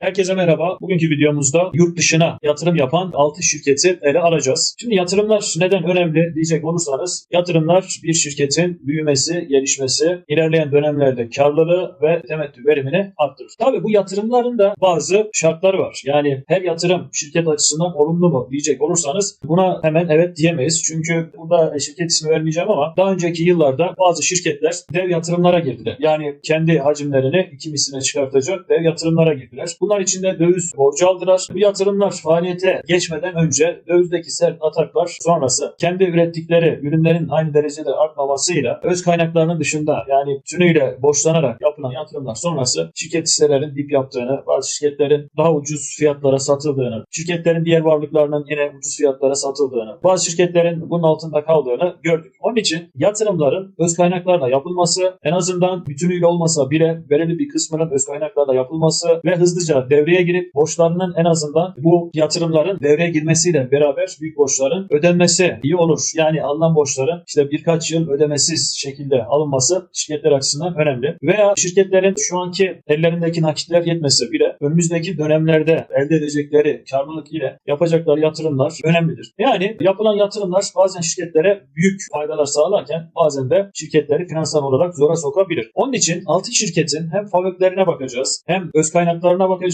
Herkese merhaba. Bugünkü videomuzda yurt dışına yatırım yapan 6 şirketi ele alacağız. Şimdi yatırımlar neden önemli diyecek olursanız yatırımlar bir şirketin büyümesi, gelişmesi, ilerleyen dönemlerde karlılığı ve temettü verimini arttırır. Tabii bu yatırımların da bazı şartları var. Yani her yatırım şirket açısından olumlu mu diyecek olursanız buna hemen evet diyemeyiz. Çünkü burada şirket ismi vermeyeceğim ama daha önceki yıllarda bazı şirketler dev yatırımlara girdiler. Yani kendi hacimlerini iki misline çıkartacak dev yatırımlara girdiler. Bunlar içinde döviz borcu aldılar. Bu yatırımlar faaliyete geçmeden önce dövizdeki sert ataklar sonrası kendi ürettikleri ürünlerin aynı derecede artmamasıyla öz kaynaklarının dışında yani tümüyle borçlanarak yapılan yatırımlar sonrası şirket hisselerin dip yaptığını, bazı şirketlerin daha ucuz fiyatlara satıldığını, şirketlerin diğer varlıklarının yine ucuz fiyatlara satıldığını, bazı şirketlerin bunun altında kaldığını gördük. Onun için yatırımların öz kaynaklarla yapılması en azından bütünüyle olmasa bile belirli bir kısmının öz kaynaklarla yapılması ve hızlıca devreye girip borçlarının en azından bu yatırımların devreye girmesiyle beraber büyük borçların ödenmesi iyi olur. Yani alınan borçların işte birkaç yıl ödemesiz şekilde alınması şirketler açısından önemli. Veya şirketlerin şu anki ellerindeki nakitler yetmese bile önümüzdeki dönemlerde elde edecekleri karlılık ile yapacakları yatırımlar önemlidir. Yani yapılan yatırımlar bazen şirketlere büyük faydalar sağlarken bazen de şirketleri finansal olarak zora sokabilir. Onun için altı şirketin hem fabriklerine bakacağız, hem öz kaynaklarına bakacağız,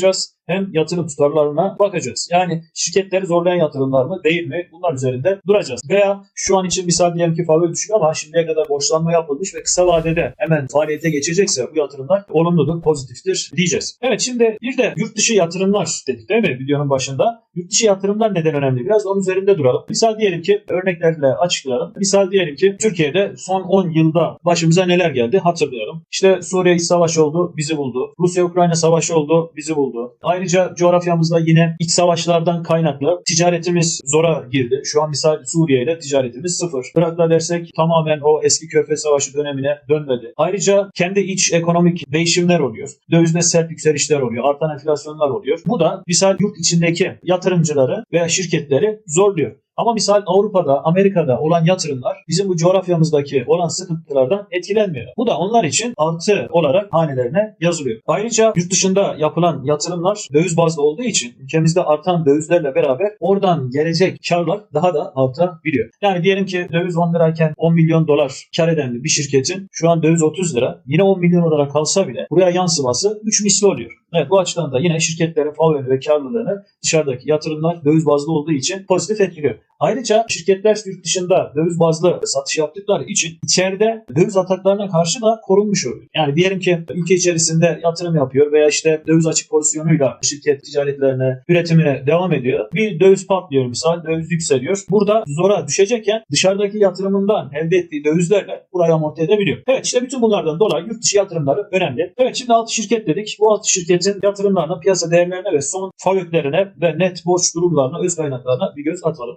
hem yatırım tutarlarına bakacağız. Yani şirketleri zorlayan yatırımlar mı değil mi bunlar üzerinde duracağız. Veya şu an için misal diyelim ki fabrik düşük ama şimdiye kadar borçlanma yapılmış ve kısa vadede hemen faaliyete geçecekse bu yatırımlar olumludur, pozitiftir diyeceğiz. Evet şimdi bir de yurt dışı yatırımlar dedik değil mi videonun başında? Yurt dışı yatırımlar neden önemli? Biraz onun üzerinde duralım. Misal diyelim ki örneklerle açıklayalım. Misal diyelim ki Türkiye'de son 10 yılda başımıza neler geldi hatırlayalım. İşte Suriye iç savaş oldu, bizi buldu. Rusya-Ukrayna savaşı oldu, bizi buldu. Ayrıca coğrafyamızda yine iç savaşlardan kaynaklı ticaretimiz zora girdi. Şu an misal Suriye ile ticaretimiz sıfır. Irak'ta dersek tamamen o eski Körfez Savaşı dönemine dönmedi. Ayrıca kendi iç ekonomik değişimler oluyor. Dövizde sert yükselişler oluyor. Artan enflasyonlar oluyor. Bu da misal yurt içindeki yatırımcıları veya şirketleri zorluyor. Ama misal Avrupa'da, Amerika'da olan yatırımlar bizim bu coğrafyamızdaki olan sıkıntılardan etkilenmiyor. Bu da onlar için artı olarak hanelerine yazılıyor. Ayrıca yurt dışında yapılan yatırımlar döviz bazlı olduğu için ülkemizde artan dövizlerle beraber oradan gelecek karlar daha da artabiliyor. Yani diyelim ki döviz 10 lirayken 10 milyon dolar kar eden bir şirketin şu an döviz 30 lira yine 10 milyon olarak kalsa bile buraya yansıması 3 misli oluyor. Evet bu açıdan da yine şirketlerin favori ve karlılığını dışarıdaki yatırımlar döviz bazlı olduğu için pozitif etkiliyor. Ayrıca şirketler yurt dışında döviz bazlı satış yaptıkları için içeride döviz ataklarına karşı da korunmuş oluyor. Yani diyelim ki ülke içerisinde yatırım yapıyor veya işte döviz açık pozisyonuyla şirket ticaretlerine, üretimine devam ediyor. Bir döviz patlıyor misal, döviz yükseliyor. Burada zora düşecekken dışarıdaki yatırımından elde ettiği dövizlerle burayı amorti edebiliyor. Evet işte bütün bunlardan dolayı yurt dışı yatırımları önemli. Evet şimdi 6 şirket dedik. Bu 6 şirketin yatırımlarına, piyasa değerlerine ve son fabriklerine ve net borç durumlarına, öz kaynaklarına bir göz atalım.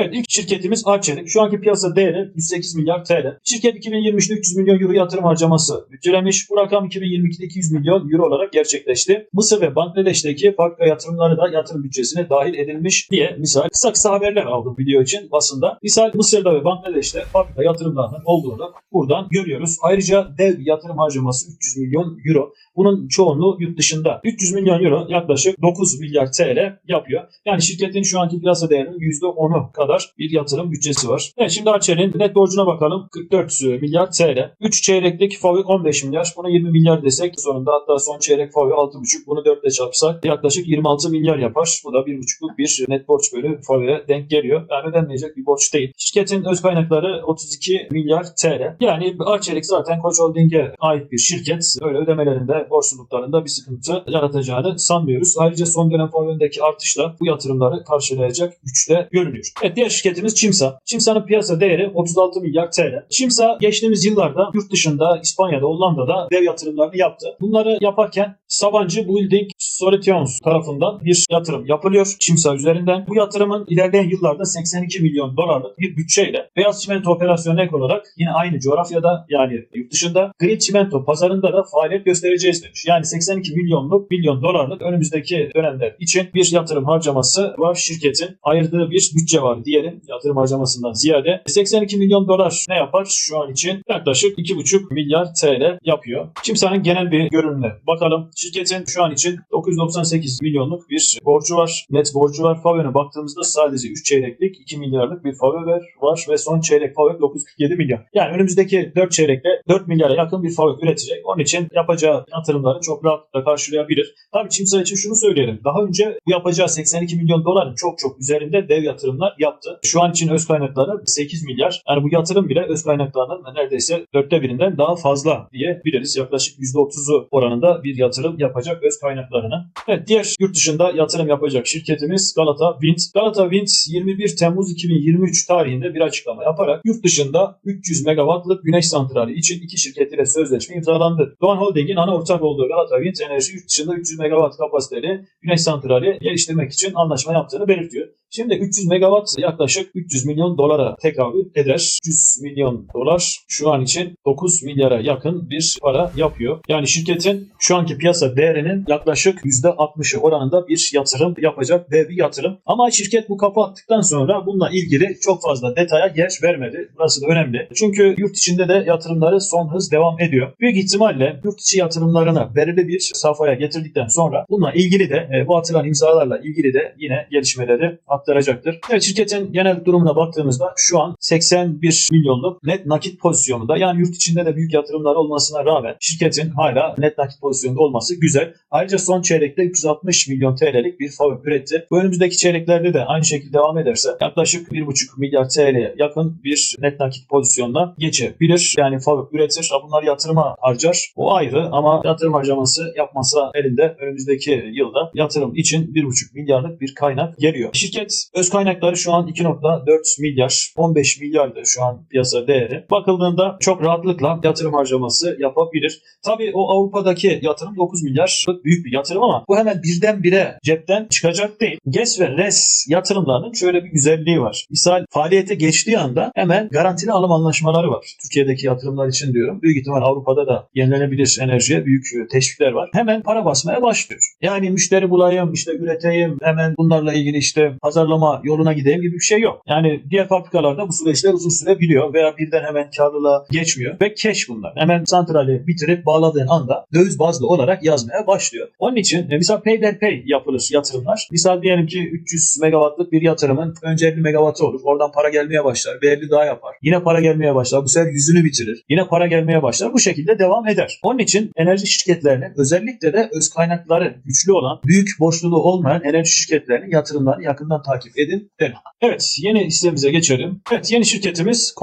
Evet ilk şirketimiz Arçelik. Şu anki piyasa değeri 108 milyar TL. Şirket 2023'te 300 milyon euro yatırım harcaması bütçelemiş. Bu rakam 2022'de 200 milyon euro olarak gerçekleşti. Mısır ve Bangladeş'teki fabrika yatırımları da yatırım bütçesine dahil edilmiş diye misal kısa kısa haberler aldım video için basında. Misal Mısır'da ve Bangladeş'te fabrika yatırımlarının olduğunu buradan görüyoruz. Ayrıca dev bir yatırım harcaması 300 milyon euro. Bunun çoğunluğu yurt dışında. 300 milyon euro yaklaşık 9 milyar TL yapıyor. Yani şirketin şu anki piyasa değerinin %10'u kadar bir yatırım bütçesi var. Evet şimdi Arçelik'in net borcuna bakalım. 44 milyar TL. 3 çeyreklik FAVÖK 15 milyar. Buna 20 milyar desek sonunda hatta son çeyrek FAVÖK 6,5. Bunu 4 ile çarpsak yaklaşık 26 milyar yapar. Bu da 1,5'luk bir net borç bölü FAVÖK'e denk geliyor. Yani ödenmeyecek bir borç değil. Şirketin öz kaynakları 32 milyar TL. Yani Arçelik zaten Koç Holding'e ait bir şirket. Öyle ödemelerinde, borçluluklarında bir sıkıntı yaratacağını sanmıyoruz. Ayrıca son dönem FAVÖK'deki artışla bu yatırımları karşılayacak güçte görünüyor. Evet diğer şirketimiz Çimsa. Çimsa'nın piyasa değeri 36 milyar TL. Çimsa geçtiğimiz yıllarda yurt dışında, İspanya'da, Hollanda'da dev yatırımlarını yaptı. Bunları yaparken Sabancı Building Solutions tarafından bir yatırım yapılıyor Çimsa üzerinden. Bu yatırımın ilerleyen yıllarda 82 milyon dolarlık bir bütçeyle Beyaz Çimento operasyonuna ek olarak yine aynı coğrafyada yani yurt dışında gri çimento pazarında da faaliyet göstereceğiz demiş. Yani 82 milyonluk milyon dolarlık önümüzdeki dönemler için bir yatırım harcaması var şirketin ayırdığı bir bütçe var diyelim yatırım harcamasından ziyade 82 milyon dolar ne yapar? Şu an için yaklaşık 2,5 milyar TL yapıyor. Kimsenin genel bir görünümüne bakalım. Şirketin şu an için 998 milyonluk bir borcu var. Net borcu var. Favö'ne baktığımızda sadece 3 çeyreklik 2 milyarlık bir Favö var ve son çeyrek Favö 947 milyon. Yani önümüzdeki 4 çeyrekte 4 milyara yakın bir Favö üretecek. Onun için yapacağı yatırımları çok rahatlıkla karşılayabilir. Tabii Çimsa için şunu söyleyelim. Daha önce bu yapacağı 82 milyon doların çok çok üzerinde dev yatırımlar yaptı. Şu an için öz kaynakları 8 milyar. Yani bu yatırım bile öz kaynaklarının neredeyse dörtte birinden daha fazla diyebiliriz. Yaklaşık %30'u oranında bir yatırım yapacak öz kaynaklarına. Evet diğer yurt dışında yatırım yapacak şirketimiz Galata Wind. Galata Wind 21 Temmuz 2023 tarihinde bir açıklama yaparak yurt dışında 300 megawattlık güneş santrali için iki şirket ile sözleşme imzalandı. Doğan Holding'in ana ortak olduğu Galata Wind Enerji yurt dışında 300 megawatt kapasiteli güneş santrali geliştirmek için anlaşma yaptığını belirtiyor. Şimdi 300 megawatt yaklaşık 300 milyon dolara tekabül eder. 300 milyon dolar şu an için 9 milyara yakın bir para yapıyor. Yani şirketin şu anki piyasa değerinin yaklaşık %60'ı oranında bir yatırım yapacak dev bir yatırım. Ama şirket bu kapı attıktan sonra bununla ilgili çok fazla detaya yer vermedi. Burası da önemli. Çünkü yurt içinde de yatırımları son hız devam ediyor. Büyük ihtimalle yurt içi yatırımlarını belirli bir safhaya getirdikten sonra bununla ilgili de e, bu atılan imzalarla ilgili de yine gelişmeleri aktaracaktır. Evet şirketin genel durumuna baktığımızda şu an 81 milyonluk net nakit pozisyonunda yani yurt içinde de büyük yatırımlar olmasına rağmen şirketin hala net nakit pozisyonunda olması güzel. Ayrıca son çeyrekte 360 milyon TL'lik bir FAVÖK üretti. Bu önümüzdeki çeyreklerde de aynı şekilde devam ederse yaklaşık 1,5 milyar TL'ye yakın bir net nakit pozisyonuna geçebilir. Yani FAVÖK üretir, bunlar yatırıma harcar. O ayrı ama yatırım harcaması yapmasa elinde önümüzdeki yılda yatırım için 1,5 milyarlık bir kaynak geliyor. Şirket öz kaynakları şu an 2.4 milyar, 15 milyardı şu an piyasa değeri. Bakıldığında çok rahatlıkla yatırım harcaması yapabilir. Tabii o Avrupa'daki yatırım 9 milyar büyük bir yatırım ama bu hemen birdenbire cepten çıkacak değil. GES ve RES yatırımlarının şöyle bir güzelliği var. Misal faaliyete geçtiği anda hemen garantili alım anlaşmaları var. Türkiye'deki yatırımlar için diyorum. Büyük ihtimal Avrupa'da da yenilenebilir enerjiye büyük teşvikler var. Hemen para basmaya başlıyor. Yani müşteri bulayım, işte üreteyim, hemen bunlarla ilgili işte pazarlama yoluna gideyim gibi bir şey yok. Yani diğer fabrikalarda bu süreçler uzun sürebiliyor veya birden hemen karlılığa geçmiyor ve cash bunlar. Hemen santrali bitirip bağladığın anda döviz bazlı olarak yazmaya başlıyor. Onun için e, misal payderpay yapılır yatırımlar. Misal diyelim ki 300 megawattlık bir yatırımın önce 50 megawattı olur. Oradan para gelmeye başlar. Bir 50 daha yapar. Yine para gelmeye başlar. Bu sefer yüzünü bitirir. Yine para gelmeye başlar. Bu şekilde devam eder. Onun için enerji şirketlerinin özellikle de öz kaynakları güçlü olan, büyük borçluluğu olmayan enerji şirketlerinin yatırımlarını yakından takip edin derim. Evet yeni hissemize geçelim. Evet yeni şirketimiz.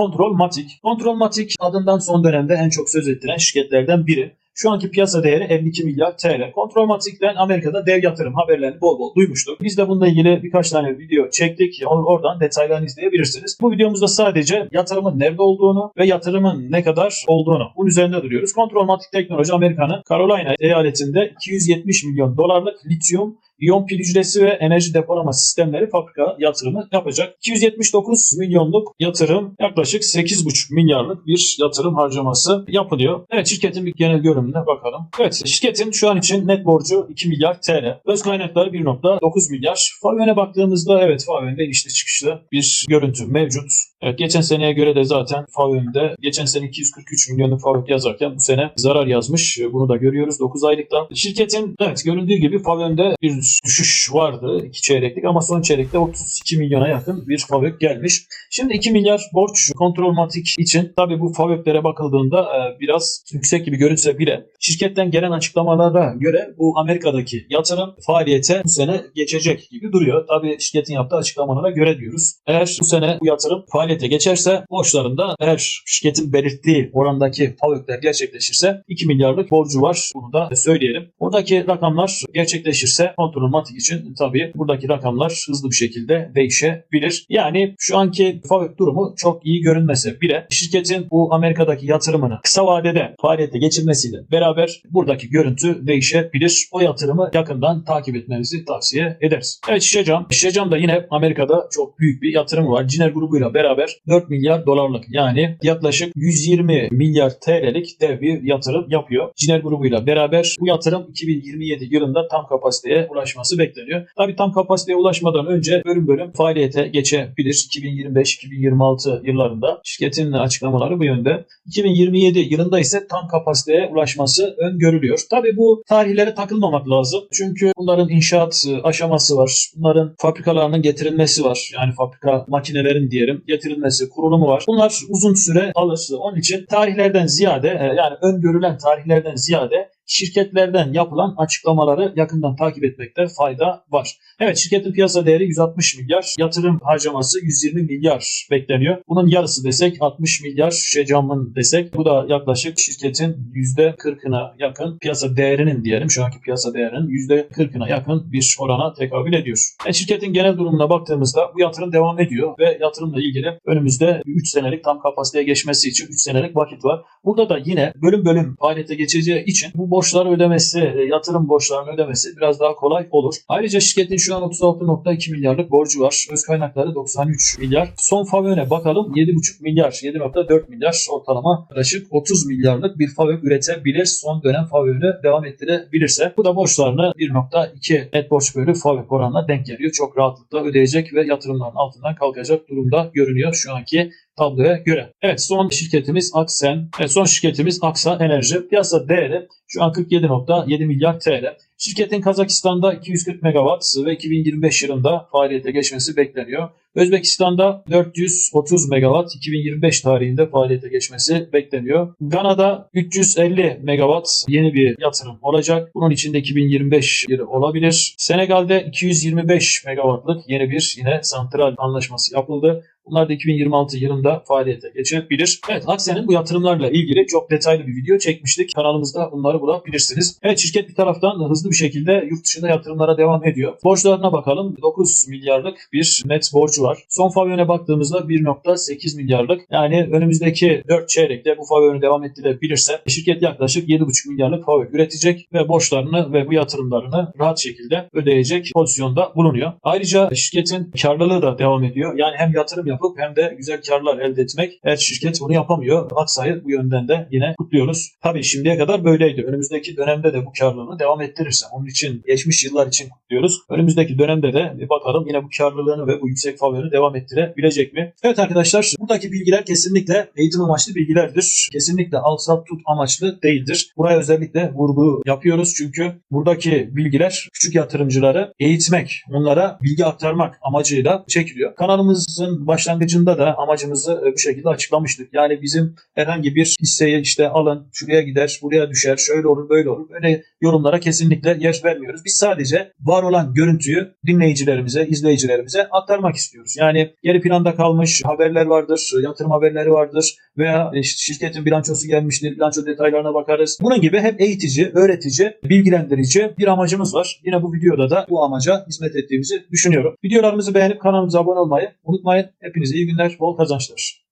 Control Matic adından son dönemde en çok söz ettiren şirketlerden biri. Şu anki piyasa değeri 52 milyar TL. Kontrolmatik'ten Amerika'da dev yatırım haberlerini bol bol duymuştuk. Biz de bununla ilgili birkaç tane video çektik. Oradan detaylarını izleyebilirsiniz. Bu videomuzda sadece yatırımın nerede olduğunu ve yatırımın ne kadar olduğunu bunun üzerinde duruyoruz. Kontrolmatik Teknoloji Amerika'nın Carolina eyaletinde 270 milyon dolarlık lityum İyon pil hücresi ve enerji depolama sistemleri fabrika yatırımı yapacak. 279 milyonluk yatırım yaklaşık 8,5 milyarlık bir yatırım harcaması yapılıyor. Evet şirketin bir genel görünümüne bakalım. Evet şirketin şu an için net borcu 2 milyar TL. Öz kaynakları 1.9 milyar. Favöne baktığımızda evet Favöne'de inişli çıkışlı bir görüntü mevcut. Evet geçen seneye göre de zaten Favöne'de geçen sene 243 milyonluk Favök yazarken bu sene zarar yazmış. Bunu da görüyoruz 9 aylıkta. Şirketin evet görüldüğü gibi Favöne'de bir düşüş vardı iki çeyreklik ama son çeyrekte 32 milyona yakın bir Favök gelmiş. Şimdi 2 milyar borç kontrolmatik için tabi bu Favöklere bakıldığında e, biraz yüksek gibi görünse bile şirketten gelen açıklamalara göre bu Amerika'daki yatırım faaliyete bu sene geçecek gibi duruyor. Tabi şirketin yaptığı açıklamalara göre diyoruz. Eğer bu sene bu yatırım faaliyete geçerse borçlarında eğer şirketin belirttiği orandaki Favökler gerçekleşirse 2 milyarlık borcu var. Bunu da söyleyelim. Oradaki rakamlar gerçekleşirse kontrol matik için tabii buradaki rakamlar hızlı bir şekilde değişebilir. Yani şu anki FAVÖK durumu çok iyi görünmese bile şirketin bu Amerika'daki yatırımını kısa vadede faaliyete geçirmesiyle beraber buradaki görüntü değişebilir. O yatırımı yakından takip etmenizi tavsiye ederiz. Evet Şişecam. Şişecam da yine Amerika'da çok büyük bir yatırım var. Ciner grubuyla beraber 4 milyar dolarlık yani yaklaşık 120 milyar TL'lik dev bir yatırım yapıyor. Ciner grubuyla beraber bu yatırım 2027 yılında tam kapasiteye ulaşması bekleniyor. Tabii tam kapasiteye ulaşmadan önce bölüm bölüm faaliyete geçebilir. 2025-2026 yıllarında şirketin açıklamaları bu yönde. 2027 yılında ise tam kapasiteye ulaşması öngörülüyor. Tabii bu tarihlere takılmamak lazım. Çünkü bunların inşaat e, aşaması var. Bunların fabrikalarının getirilmesi var. Yani fabrika makinelerin diyelim getirilmesi, kurulumu var. Bunlar uzun süre alır. Onun için tarihlerden ziyade e, yani öngörülen tarihlerden ziyade şirketlerden yapılan açıklamaları yakından takip etmekte fayda var. Evet şirketin piyasa değeri 160 milyar, yatırım harcaması 120 milyar bekleniyor. Bunun yarısı desek 60 milyar şecamın desek bu da yaklaşık şirketin %40'ına yakın piyasa değerinin diyelim şu anki piyasa değerinin %40'ına yakın bir orana tekabül ediyor. Yani şirketin genel durumuna baktığımızda bu yatırım devam ediyor ve yatırımla ilgili önümüzde 3 senelik tam kapasiteye geçmesi için 3 senelik vakit var. Burada da yine bölüm bölüm faaliyete geçeceği için bu borçları ödemesi, e, yatırım borçlarını ödemesi biraz daha kolay olur. Ayrıca şirketin şu an 36.2 milyarlık borcu var. Öz kaynakları 93 milyar. Son FAVÖ'ne bakalım 7.5 milyar, 7.4 milyar ortalama yaklaşık 30 milyarlık bir FAVÖ üretebilir. Son dönem FAVÖ'nü devam ettirebilirse. Bu da borçlarını 1.2 net borç bölü FAVÖ oranına denk geliyor. Çok rahatlıkla ödeyecek ve yatırımların altından kalkacak durumda görünüyor şu anki tabloya göre. Evet son şirketimiz Aksen. Evet, son şirketimiz Aksa Enerji. Piyasa değeri şu an 47.7 milyar TL. Şirketin Kazakistan'da 240 megawatt ve 2025 yılında faaliyete geçmesi bekleniyor. Özbekistan'da 430 megawatt 2025 tarihinde faaliyete geçmesi bekleniyor. Gana'da 350 megawatt yeni bir yatırım olacak. Bunun içinde 2025 yılı olabilir. Senegal'de 225 megawattlık yeni bir yine santral anlaşması yapıldı. Bunlar da 2026 yılında faaliyete geçebilir. Evet Aksen'in bu yatırımlarla ilgili çok detaylı bir video çekmiştik. Kanalımızda bunları bulabilirsiniz. Evet şirket bir taraftan hızlı bir şekilde yurt dışında yatırımlara devam ediyor. Borçlarına bakalım. 9 milyarlık bir net borcu var. Son FAVÖ'ne baktığımızda 1.8 milyarlık. Yani önümüzdeki 4 çeyrekte bu FAVÖ'nü devam ettirebilirse şirket yaklaşık 7.5 milyarlık FAVÖ üretecek ve borçlarını ve bu yatırımlarını rahat şekilde ödeyecek pozisyonda bulunuyor. Ayrıca şirketin karlılığı da devam ediyor. Yani hem yatırım yapıp hem de güzel karlar elde etmek. Evet şirket bunu yapamıyor. Aksa'yı bu yönden de yine kutluyoruz. Tabii şimdiye kadar böyleydi. Önümüzdeki dönemde de bu karlılığını devam ettirirse onun için geçmiş yıllar için kutluyoruz. Önümüzdeki dönemde de bir bakalım yine bu karlılığını ve bu yüksek favori devam ettirebilecek mi? Evet arkadaşlar buradaki bilgiler kesinlikle eğitim amaçlı bilgilerdir. Kesinlikle al sat tut amaçlı değildir. Buraya özellikle vurgu yapıyoruz çünkü buradaki bilgiler küçük yatırımcıları eğitmek, onlara bilgi aktarmak amacıyla çekiliyor. Kanalımızın başlangıcında da amacımızı e, bu şekilde açıklamıştık. Yani bizim herhangi bir hisseyi işte alın, şuraya gider, buraya düşer, şöyle olur, böyle olur. Böyle yorumlara kesinlikle yer vermiyoruz. Biz sadece var olan görüntüyü dinleyicilerimize, izleyicilerimize aktarmak istiyoruz. Yani geri planda kalmış haberler vardır, yatırım haberleri vardır veya şirketin bilançosu gelmiştir, bilanço detaylarına bakarız. Bunun gibi hep eğitici, öğretici, bilgilendirici bir amacımız var. Yine bu videoda da bu amaca hizmet ettiğimizi düşünüyorum. Videolarımızı beğenip kanalımıza abone olmayı unutmayın. Hepinize iyi günler, bol kazançlar.